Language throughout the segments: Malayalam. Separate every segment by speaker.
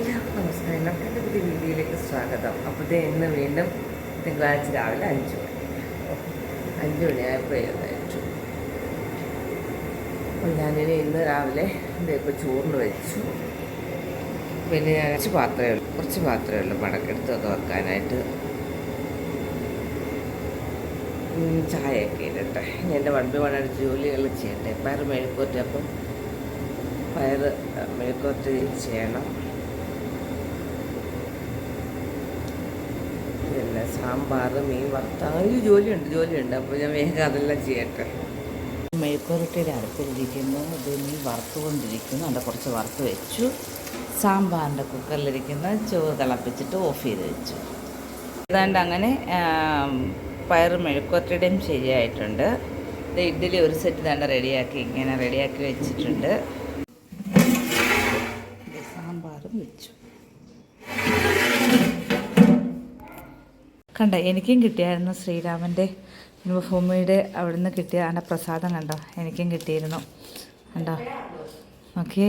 Speaker 1: എല്ലാവർക്കും നമസ്കാരം എന്റെ പുതിയ വീഡിയോയിലേക്ക് സ്വാഗതം. അപ്പോൾ ഇത് ഇന്ന് വീണ്ടും തിങ്കളാഴ്ച രാവിലെ അഞ്ച് മണി. അഞ്ച് മണിയായപ്പോൾ എഴുന്നേറ്റു. അപ്പോൾ ഞാനിനി ഇന്ന് രാവിലെ ഇതേപ്പോൾ ചോറിന് വെച്ചു. പിന്നെ ഞാൻ കുറച്ച് പാത്രമേ ഉള്ളൂ. കുറച്ച് പാത്രമേ ഉള്ളൂ. മടക്കെടുത്തൊക്കെ വെക്കാനായിട്ട്. ചായയൊക്കെ ഇടട്ടെ. ഇനി എന്റെ വണ്ടി വളരെ ജോലികൾ ചെയ്യട്ടെ. പയർ മെഴുക്കൂറ്റപ്പം പയർ മെഴുക്കൂറ്റ ചെയ്യണം പിന്നെ സാമ്പാർ മീൻ വറുത്ത അങ്ങനെ ഒരു ജോലിയുണ്ട് ജോലിയുണ്ട്. അപ്പോൾ ഞാൻ വേഗം അതെല്ലാം ചെയ്യട്ടെ. മെഴുക്കുരട്ടിയുടെ അടുപ്പിലിരിക്കുന്നു ഇത് മീൻ വറുത്തുകൊണ്ടിരിക്കുന്നു. അവിടെ കുറച്ച് വറുത്ത് വെച്ചു. സാമ്പാറിന്റെ കുക്കറിലിരിക്കുന്ന ചോറ് തിളപ്പിച്ചിട്ട് ഓഫ് ചെയ്ത് വെച്ചു. ഏതാണ്ട് അങ്ങനെ പയർ മെഴുക്കുരട്ടിയുടെയും ശരിയായിട്ടുണ്ട്. ഇഡ്ഡലി ഒരു സെറ്റ് തന്നെ റെഡിയാക്കി ഇങ്ങനെ റെഡിയാക്കി വെച്ചിട്ടുണ്ട് ഇത് സാമ്പാറും വെച്ചു കണ്ട എനിക്കും കിട്ടിയായിരുന്നു ശ്രീരാമന്റെ ജന്മഭൂമിയുടെ അവിടെ നിന്ന് കിട്ടിയ അവന്റെ പ്രസാദം കണ്ടോ എനിക്കും കിട്ടിയിരുന്നു. കണ്ടോ? ഓക്കെ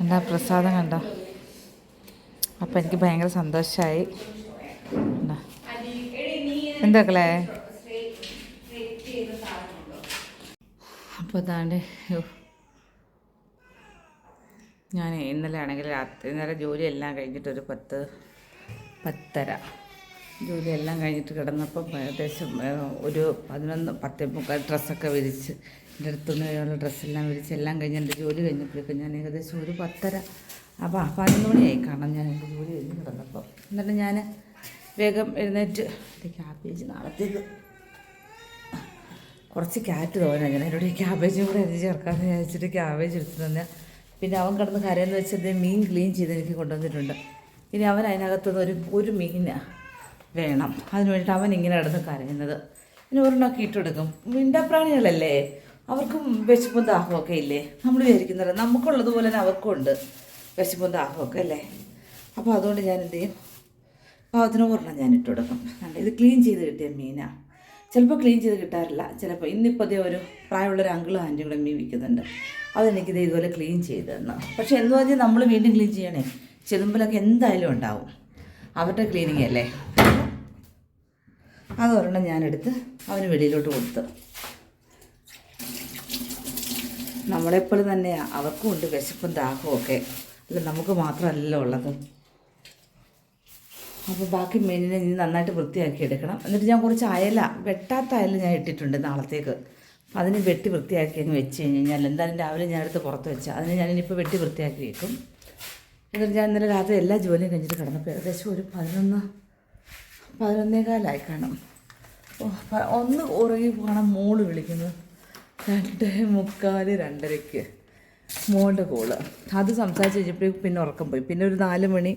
Speaker 1: എന്താ പ്രസാദം കണ്ടോ? അപ്പം എനിക്ക് ഭയങ്കര സന്തോഷമായി എന്താക്കളേ അപ്പോൾ അതാണ്ട്. ഞാൻ ഇന്നലെ ആണെങ്കിൽ രാത്രി ഇന്നലെ ജോലിയെല്ലാം കഴിഞ്ഞിട്ട് ഒരു പത്ത് പത്തര. ജോലിയെല്ലാം കഴിഞ്ഞിട്ട് കിടന്നപ്പോൾ ഏകദേശം ഒരു പതിനൊന്ന് പത്ത് മുക്കാൽ ഡ്രസ്സൊക്കെ വിരിച്ച് എന്റെ അടുത്തുനിന്നുള്ള ഡ്രസ്സെല്ലാം വിരിച്ച് എല്ലാം കഴിഞ്ഞ് എന്റെ ജോലി കഴിഞ്ഞപ്പോഴേക്കും ഞാൻ ഏകദേശം ഒരു പത്തര അപ്പോൾ പതിനൊന്ന് മണിയായി കാണാം ഞാൻ എന്റെ ജോലി കഴിഞ്ഞ് കിടന്നപ്പോൾ എന്നിട്ട് ഞാൻ വേഗം എഴുന്നേറ്റ് ക്യാബേജ് നാളത്തേക്ക്. കുറച്ച് ക്യാറ്റ് തോന്നാൻ ഞാൻ എന്നോട് ക്യാബേജും കൂടെ എഴുതി ചേർക്കാമെന്ന് വിചാരിച്ചിട്ട് ക്യാബേജ് എടുത്തു തന്നെ പിന്നെ അവൻ കിടന്ന് കരയെന്ന് വെച്ചത് മീൻ ക്ലീൻ ചെയ്ത് എനിക്ക് കൊണ്ടുവന്നിട്ടുണ്ട്. ഇനി അവൻ അതിനകത്തുനിന്ന് ഒരു ഒരു മീൻ വേണം. അതിന് വേണ്ടിയിട്ട് അവൻ ഇങ്ങനെ കിടന്ന് കരയുന്നത്. ഇനി ഒരെണ്ണമൊക്കെ ഇട്ടെടുക്കും. മിണ്ടാപ്രാണികളല്ലേ അവർക്കും വിശപ്പും ദാഹമൊക്കെ ഇല്ലേ? നമ്മൾ വിചാരിക്കുന്നില്ല നമുക്കുള്ളതുപോലെ തന്നെ അവർക്കും ഉണ്ട് വിശപ്പും ദാഹമൊക്കെ അല്ലേ? അപ്പോൾ അതുകൊണ്ട് ഞാൻ എന്ത് ചെയ്യും? പാവത്തിന് ഒരെണ്ണം ഞാൻ ഇട്ട് ഇത് ക്ലീൻ ചെയ്ത് കിട്ടിയ മീനാണ് ചിലപ്പോൾ ക്ലീൻ ചെയ്ത് കിട്ടാറില്ല. ചിലപ്പോൾ ഇന്നിപ്പോൾ അതേ ഒരു പ്രായമുള്ളൊരു അങ്കിളും ആന്റി കൂടെ മീൻ വിൽക്കുന്നുണ്ട്. അതെനിക്കിത് ഇതുപോലെ ക്ലീൻ ചെയ്ത് തന്നു. പക്ഷേ എന്ന് പറഞ്ഞാൽ നമ്മൾ വീണ്ടും ക്ലീൻ ചെയ്യണേ? ചെതുമ്പലൊക്കെ എന്തായാലും ഉണ്ടാവും. അവരുടെ ക്ലീനിങ് അല്ലേ? അതൊരെണ്ണം ഞാനെടുത്ത് അവന് വെളിയിലോട്ട് കൊടുത്തു. നമ്മളെപ്പോലെ തന്നെയാണ് അവർക്കും ഉണ്ട് വിശപ്പും ദാഹവും ഒക്കെ. അല്ല നമുക്ക് മാത്രമല്ലല്ലോ ഉള്ളത്. അപ്പോൾ ബാക്കി മീനിനെ ഇനി നന്നായിട്ട് വൃത്തിയാക്കി എടുക്കണം. എന്നിട്ട് ഞാൻ കുറച്ച് അയല വെട്ടാത്ത അയല ഞാൻ ഇട്ടിട്ടുണ്ട് നാളത്തേക്ക്. അപ്പോൾ അതിന് വെട്ടി വൃത്തിയാക്കി അങ്ങ് വെച്ച് കഴിഞ്ഞ് കഴിഞ്ഞാൽ എന്തായാലും രാവിലെ ഞാൻ എടുത്ത് പുറത്ത് വെച്ചാൽ അതിന് ഞാനിപ്പോൾ വെട്ടി വൃത്തിയാക്കി വെക്കും. എന്നിട്ട് ഞാൻ ഇന്നലെ രാത്രി എല്ലാ ജോലിയും കഴിഞ്ഞിട്ട് കിടന്നപ്പോൾ ഏകദേശം ഒരു പതിനൊന്ന് പതിനൊന്നേകാലായി കാണും. ഒന്ന് ഉറങ്ങി പോകണം മോൾ വിളിക്കുന്നു. രണ്ട് മുക്കാൽ രണ്ടരയ്ക്ക് മോളുടെ കോൾ. അത് സംസാരിച്ച് കഴിഞ്ഞപ്പോഴേക്കും പിന്നെ ഉറക്കം പോയി. പിന്നെ ഒരു നാല് മണി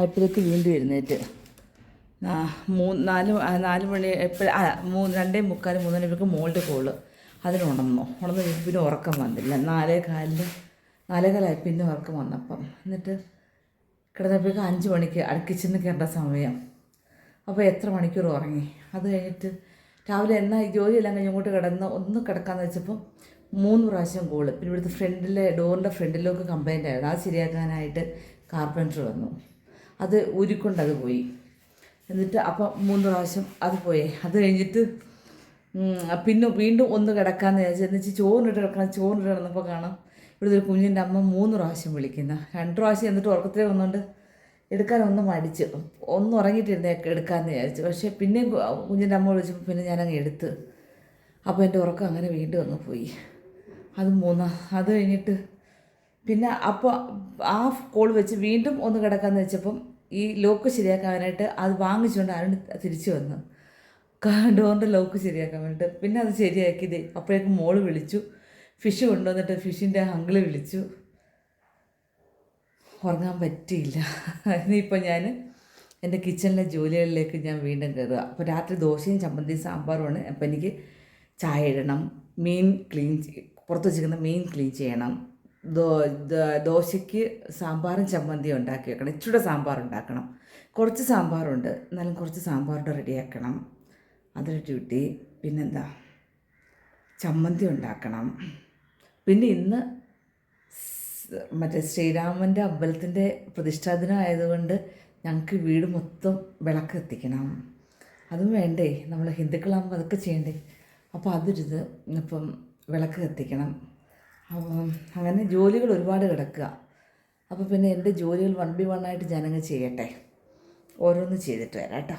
Speaker 1: ആയപ്പോഴേക്ക് വീണ്ടും എഴുന്നേറ്റ്. ആ, മൂന്ന് നാല് നാല് മണി എപ്പോഴും ആ മൂന്ന് രണ്ടേ മുക്കാൽ മണിക്ക് മോളുടെ കോൾ അതിന് ഉണർന്നു. ഉണർന്ന് പിന്നെ ഉറക്കം വന്നില്ല. നാലേ കാലിൽ നാലേ കാലായി പിന്നെ ഉറക്കം വന്നപ്പം. എന്നിട്ട് കിടന്നപ്പോഴേക്കും അഞ്ച് മണിക്ക് അടുക്കിച്ചെന്ന് കയറേണ്ട സമയം. അപ്പോൾ എത്ര മണിക്കൂർ ഉറങ്ങി? അത് കഴിഞ്ഞിട്ട് രാവിലെ എന്നാ ജോലിയെല്ലാം കഴിഞ്ഞ് ഇങ്ങോട്ട് കിടന്ന് ഒന്ന് കിടക്കാമെന്ന് വെച്ചപ്പോൾ മൂന്ന് പ്രാവശ്യം കോൾ പിന്നെ ഇവിടുത്തെ ഫ്രണ്ടിലെ ഡോറിന്റെ ഫ്രണ്ടിലൊക്കെ കംപ്ലൈന്റ് ആയിരുന്നു. അത് ശരിയാക്കാനായിട്ട് കാർപ്പന്റർ വന്നു. അത് ഊരിക്കൊണ്ട് അത് പോയി. എന്നിട്ട് അപ്പം മൂന്ന് പ്രാവശ്യം അത് പോയി. അത് കഴിഞ്ഞിട്ട് പിന്നെ വീണ്ടും ഒന്ന് കിടക്കാമെന്ന് വിചാരിച്ചു എന്ന് വെച്ചാൽ ചോറിനിട്ട് കിടക്കണം ചോറിനിട്ട് കിടന്നപ്പോൾ കാണാം ഇവിടുത്തെ ഒരു കുഞ്ഞിന്റെ അമ്മ മൂന്ന് പ്രാവശ്യം വിളിക്കുന്ന. രണ്ട് പ്രാവശ്യം എന്നിട്ട് ഉറക്കത്തിൽ വന്നുകൊണ്ട് എടുക്കാനൊന്നും മടിച്ച്. ഒന്ന് ഉറങ്ങിയിട്ടിരുന്നേ എടുക്കാമെന്ന് വിചാരിച്ചു. പക്ഷേ പിന്നെ കുഞ്ഞിന്റെ അമ്മ വിളിച്ചപ്പോൾ പിന്നെ ഞാനങ്ങ് എടുത്ത്. അപ്പോൾ എന്റെ ഉറക്കം അങ്ങനെ വീണ്ടും അങ്ങ് പോയി. അത് മൂന്നാം അത് കഴിഞ്ഞിട്ട് പിന്നെ അപ്പോൾ ആ കോൾ വെച്ച് വീണ്ടും ഒന്ന് കിടക്കാമെന്ന് വെച്ചപ്പം ഈ ലോക്ക് ശരിയാക്കാനായിട്ട് അത് വാങ്ങിച്ചുകൊണ്ട് അരുൺ തിരിച്ചു വന്നു. ഡോറിന്റെ ലോക്ക് ശരിയാക്കാൻ വേണ്ടിയിട്ട്. പിന്നെ അത് ശരിയാക്കിയത് അപ്പോഴേക്കും മോൾ വിളിച്ചു. ഫിഷ് കൊണ്ടുവന്നിട്ട് ഫിഷിന്റെ അങ്കിൾ വിളിച്ചു. ഉറങ്ങാൻ പറ്റിയില്ല. ഇനിയിപ്പോൾ ഞാൻ എന്റെ കിച്ചണിലെ ജോലികളിലേക്ക് ഞാൻ വീണ്ടും കയറുക. അപ്പോൾ രാത്രി ദോശയും ചമ്മന്തിയും സാമ്പാറുമാണ്. അപ്പോൾ എനിക്ക് ചായ ഇടണം. മീൻ ക്ലീൻ പുറത്ത് വെച്ചിരിക്കുന്ന മീൻ ക്ലീൻ ചെയ്യണം. ദോ ദോശയ്ക്ക് സാമ്പാറും ചമ്മന്തിയും ഉണ്ടാക്കി വെക്കണം. ഇച്ചിരി സാമ്പാർ ഉണ്ടാക്കണം. കുറച്ച് സാമ്പാറുണ്ട്. എന്നാലും കുറച്ച് സാമ്പാറുണ്ട് റെഡിയാക്കണം അതൊരു ഡ്യൂട്ടി പിന്നെന്താ? ചമ്മന്തി ഉണ്ടാക്കണം. പിന്നെ ഇന്ന് മറ്റേ ശ്രീരാമന്റെ അമ്പലത്തിന്റെ പ്രതിഷ്ഠാ ദിനം ആയതുകൊണ്ട് ഞങ്ങൾക്ക് വീട് മൊത്തം വിളക്ക് എത്തിക്കണം അതും വേണ്ടേ? നമ്മൾ ഹിന്ദുക്കളാകുമ്പോൾ അതൊക്കെ ചെയ്യണ്ടേ? അപ്പോൾ അതൊരിത് ഇപ്പം വിളക്ക് കത്തിക്കണം. അപ്പം അങ്ങനെ ജോലികൾ ഒരുപാട് കിടക്കുക. അപ്പോൾ പിന്നെ എന്റെ ജോലികൾ വൺ ബി വൺ ആയിട്ട് ഞാനങ്ങ് ചെയ്യട്ടെ. ഓരോന്ന് ചെയ്തിട്ട് വരാം കേട്ടോ.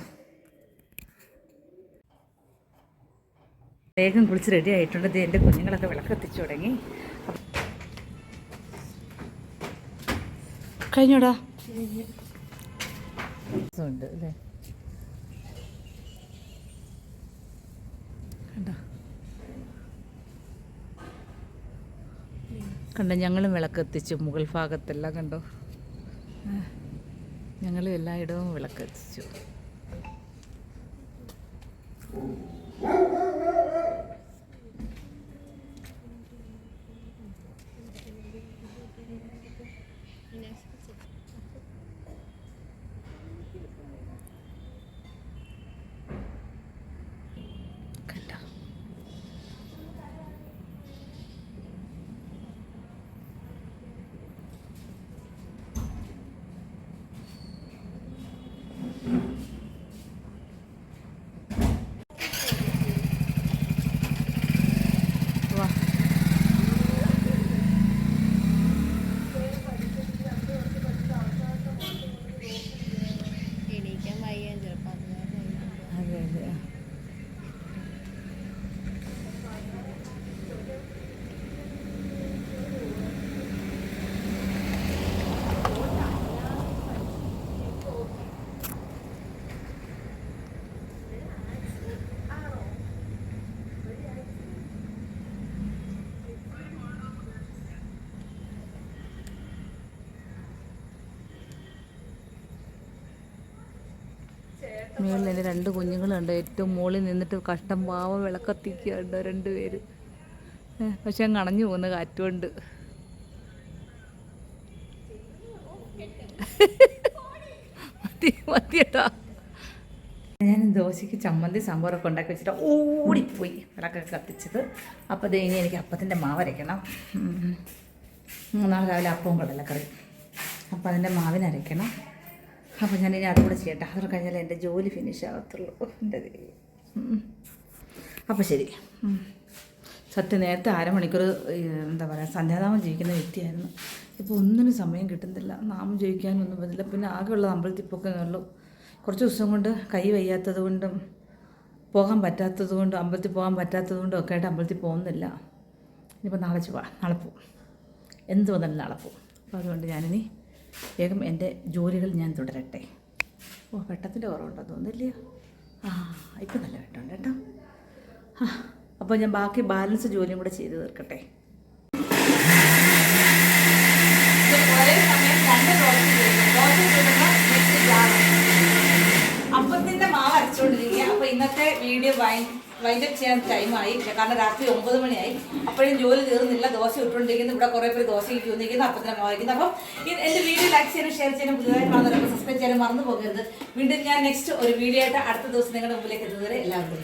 Speaker 1: വേഗം കുളിച്ച് റെഡി ആയിട്ടുണ്ട്. എന്റെ കുഞ്ഞുങ്ങളൊക്കെ വിളക്കെത്തിച്ചു തുടങ്ങി. കഴിഞ്ഞോടാ? ഉണ്ട് അല്ലേ കണ്ടോ കണ്ടോ ഞങ്ങളും വിളക്കെത്തിച്ചു മുകൾ ഭാഗത്തെല്ലാം കണ്ടോ? ഞങ്ങൾ എല്ലായിടവും വിളക്കെത്തിച്ചു കണ്ടോ വാ
Speaker 2: എണീക്കാൻ വയ്യ ചിലപ്പോൾ
Speaker 1: അതെ അതെ മേളിൽ എന്റെ രണ്ട് കുഞ്ഞുങ്ങളുണ്ട്. ഏറ്റവും മുകളിൽ നിന്നിട്ട് കഷ്ടം പാവ വിളക്കത്തിക്കുകയുണ്ട് രണ്ടുപേര് പക്ഷെ അങ്ങ് അണഞ്ഞു പോകുന്ന കാറ്റുകൊണ്ട്. ഞാൻ ദോശയ്ക്ക് ചമ്മന്തി സാമ്പാറൊക്കെ ഉണ്ടാക്കി വെച്ചിട്ട് ഓടിപ്പോയി വിളക്കൊക്കെ കത്തിച്ചത്. അപ്പോൾ ദേ ഇനി എനിക്ക് അപ്പത്തിന്റെ മാവരയ്ക്കണം. നാളെ രാവിലെ അപ്പവും കടലക്കറി അപ്പോൾ അതിന്റെ മാവിന് അരയ്ക്കണം. അപ്പോൾ ഞാൻ ഇനി അതുകൂടെ ചെയ്യട്ടെ. അതൊക്കെ കഴിഞ്ഞാൽ എന്റെ ജോലി ഫിനിഷ് ആകത്തുള്ളൂ എന്റെ ദൈവം. അപ്പോൾ ശരി. സത്യം നേരത്തെ അരമണിക്കൂർ എന്താ പറയുക സന്ധ്യാനാമം ജീവിക്കുന്ന വ്യക്തിയായിരുന്നു. ഇപ്പോൾ ഒന്നിനും സമയം കിട്ടുന്നില്ല. നാമം ജയിക്കാനൊന്നും പറ്റില്ല. പിന്നെ ആകെയുള്ള അമ്പലത്തിൽ പോക്കേ ഉള്ളൂ. കുറച്ച് ദിവസം കൊണ്ട് കൈ വയ്യാത്തത് കൊണ്ടും പോകാൻ പറ്റാത്തത് കൊണ്ടും അമ്പലത്തിൽ പോകാൻ പറ്റാത്തത് കൊണ്ടും ഒക്കെ ആയിട്ട് അമ്പലത്തിൽ പോകുന്നില്ല. ഇനിയിപ്പോൾ നാളെ ചുവ നാളെ പോവും. എന്ത് വന്നാലും നാളെ പോവും. അപ്പോൾ അതുകൊണ്ട് ഞാനിനി വേഗം എന്റെ ജോലികൾ ഞാൻ തുടരട്ടെ. ഓ വെട്ടത്തിന്റെ കുറവുണ്ടോ തോന്നില്ല ആ ഇപ്പം നല്ല വെട്ടമുണ്ട് കേട്ടോ. ആ അപ്പോൾ ഞാൻ ബാക്കി ബാലൻസ് ജോലിയും കൂടെ ചെയ്ത് തീർക്കട്ടെ. അപ്പത്തിന്റെ മാവ് അരച്ചുകൊണ്ടിരിക്കുക അപ്പൊ ഇന്നത്തെ വീഡിയോ വൈൻഡപ്പ് ചെയ്യാൻ ടൈമായി. കാരണം രാത്രി ഒമ്പത് മണിയായി. അപ്പോഴും ജോലി തീർന്നില്ല. ദോശ ഇട്ടുകൊണ്ടിരിക്കുന്നു. ഇവിടെ കുറെ പേര് ദോശ ഇട്ടുകൊണ്ടിരിക്കുന്നു അപ്പം തന്നെ വയ്ക്കുന്നു. അപ്പം ഈ എന്റെ വീഡിയോ ലൈക്ക് ചെയ്യാനും ഷെയർ ചെയ്യാനും പുതിയതായി കാണുന്നവരൊക്കെ സബ്സ്ക്രൈബ് ചെയ്യാനും മറന്നു പോകരുത്. വീണ്ടും ഞാൻ നെക്സ്റ്റ് ഒരു വീഡിയോ ആയിട്ട് അടുത്ത ദിവസം നിങ്ങളുടെ മുമ്പിലേക്ക് എത്തുന്നവരെ എല്ലാവർക്കും.